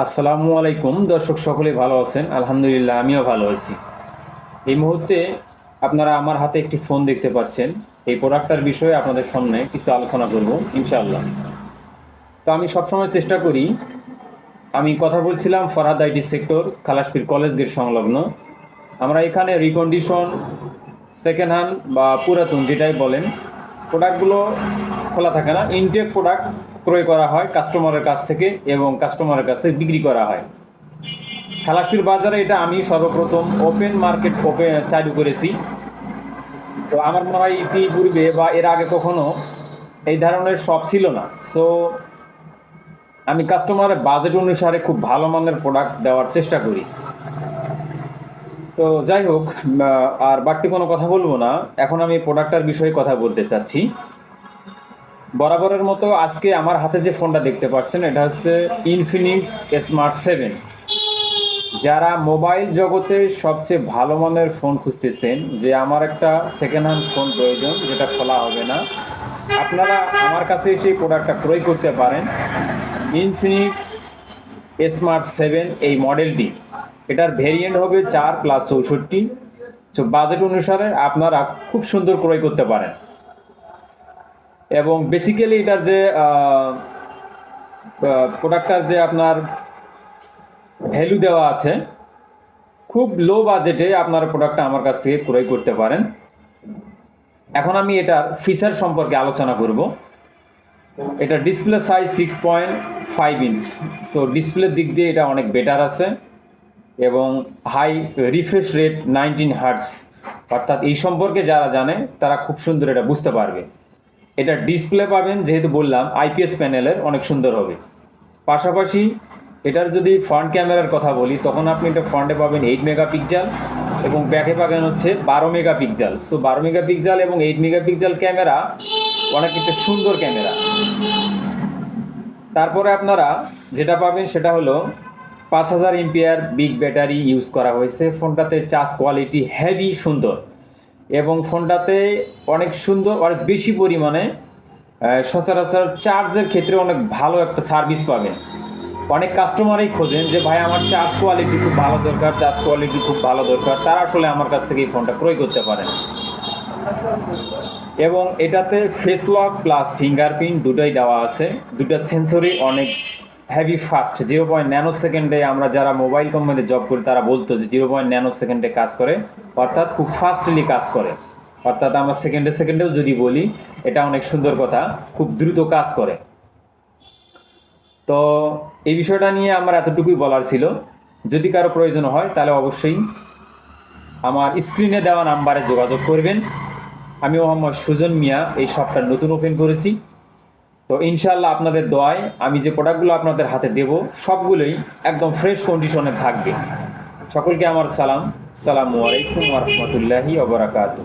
আসসালামু আলাইকুম। দর্শক সকলে ভালো আছেন? আলহামদুলিল্লাহ, আমিও ভালো আছি। এই মুহূর্তে আপনারা আমার হাতে একটি ফোন দেখতে পাচ্ছেন। এই প্রোডাক্টটার বিষয়ে আপনাদের সামনে কিছু আলোচনা করব, ইনশাআল্লাহ। তো আমি সবসময় চেষ্টা করি, আমি কথা বলছিলাম Farhad IT sector, Khalashpir college gate সংলগ্ন। আমরা এখানে রিকন্ডিশন সেকেন্ড হ্যান্ড বা পুরাতন যেটাই বলেন, প্রোডাক্টগুলো খোলা থাকে না। ইনটেক প্রোডাক্ট ক্রয় করা হয় কাস্টমারের কাছ থেকে এবং কাস্টমারের কাছে বিক্রি করা হয়। খালাসপির বাজারে এটা আমি সর্বপ্রথম ওপেন মার্কেট ওপেন চালু করেছি। তো আমার মনে হয় ইতিপূর্বে বা এর আগে কখনো এই ধরনের শপ ছিল না। সো আমি কাস্টমারের বাজেট অনুসারে খুব ভালো মানের প্রোডাক্ট দেওয়ার চেষ্টা করি। তো যাই হোক আর বাড়তি কোনো কথা বলব না। এখন আমি প্রোডাক্টটার বিষয়ে কথা বলতে চাচ্ছি। বরাবরের মতো আজকে আমার হাতে যে ফোনটা দেখতে পাচ্ছেন, এটা হচ্ছে ইনফিনিক্স স্মার্ট সেভেন যারা মোবাইল জগতে সবচেয়ে ভালো মানের ফোন খুঁজতেছেন, যে আমার একটা সেকেন্ড হ্যান্ড ফোন প্রয়োজন, যেটা খোলা হবে না, আপনারা আমার কাছে সেই প্রোডাক্টটা ক্রয় করতে পারেন। ইনফিনিক্স স্মার্ট সেভেন এই মডেলটি এটার ভেরিয়েন্ট হবে চার প্লাস চৌষট্টি। বাজেট অনুসারে আপনারা খুব সুন্দর ক্রয় করতে পারেন। এবং বেসিক্যালি এটার যে প্রোডাক্টটার যে আপনার ভ্যালু দেওয়া আছে, খুব লো বাজেটে আপনার প্রোডাক্টটা আমার কাছ থেকে ক্রয় করতে পারেন। এখন আমি এটার ফিচার সম্পর্কে আলোচনা করব। এটা display size six point five inch so ডিসপ্লের দিক দিয়ে এটা অনেক বেটার আছে এবং high refresh rate nineteen hertz অর্থাৎ এই সম্পর্কে যারা জানে, তারা খুব সুন্দর এটা বুঝতে পারবে। এটা ডিসপ্লে পাবেন, যেহেতু বললাম আইপিএস প্যানেলের অনেক সুন্দর হবে। পাশাপাশি এটার যদি ফ্রন্ট ক্যামেরার কথা বলি, তখন আপনি এটা ফ্রন্টে পাবেন এইট মেগাপিক্সেল এবং ব্যাকে পাবেন হচ্ছে বারো মেগাপিক্সেল সো বারো মেগাপিক্সেল এবং এইট মেগাপিক্সেল ক্যামেরা অনেক একটা সুন্দর ক্যামেরা তারপরে আপনারা যেটা পাবেন সেটা হলো পাঁচ হাজার এমপিআর বিগ ব্যাটারি ইউজ করা হয়েছে। ফোনটাতে চার্জ কোয়ালিটি হেভি সুন্দর। এবং ফোনটাতে অনেক সুন্দর, অনেক বেশি পরিমাণে সচরাচর চার্জের ক্ষেত্রে অনেক ভালো একটা সার্ভিস পাবেন। অনেক কাস্টমারই খোঁজেন যে, ভাই, আমার চার্জ কোয়ালিটি খুব ভালো দরকার, চার্জ কোয়ালিটি খুব ভালো দরকার। তারা আসলে আমার কাছ থেকে এই ফোনটা ক্রয় করতে পারেন। এবং এটাতে ফেস প্লাস ফিঙ্গারপ্রিন্ট দুটোই দেওয়া আছে। দুটো সেন্সরই অনেক heavy fast zero point nano সেকেন্ডে আমরা যারা মোবাইল কোম্পানিতে জব করি, তারা বলতো যে জিরো পয়েন্ট ন্যানো সেকেন্ডে কাজ করে, অর্থাৎ খুব ফাস্টলি কাজ করে। অর্থাৎ আমরা সেকেন্ডে সেকেন্ডেও যদি বলি, এটা অনেক সুন্দর কথা, খুব দ্রুত কাজ করে। তো এই বিষয়টা নিয়ে আমার এতটুকুই বলার ছিল। যদি কারও প্রয়োজন হয়, তাহলে অবশ্যই আমার স্ক্রিনে দেওয়া নাম্বারে যোগাযোগ করবেন। আমি মোহাম্মদ সুজন মিয়া, এই শপটা নতুন ওপেন করেছি। তো ইনশাল্লাহ আপনাদের দোয়ায় আমি যে প্রোডাক্টগুলো আপনাদের হাতে দেব, সবগুলোই একদম ফ্রেশ কন্ডিশনে থাকবে। সকলকে আমার সালাম। সালামু আলাইকুম রহমতুল্লাহি ওবরাকাতু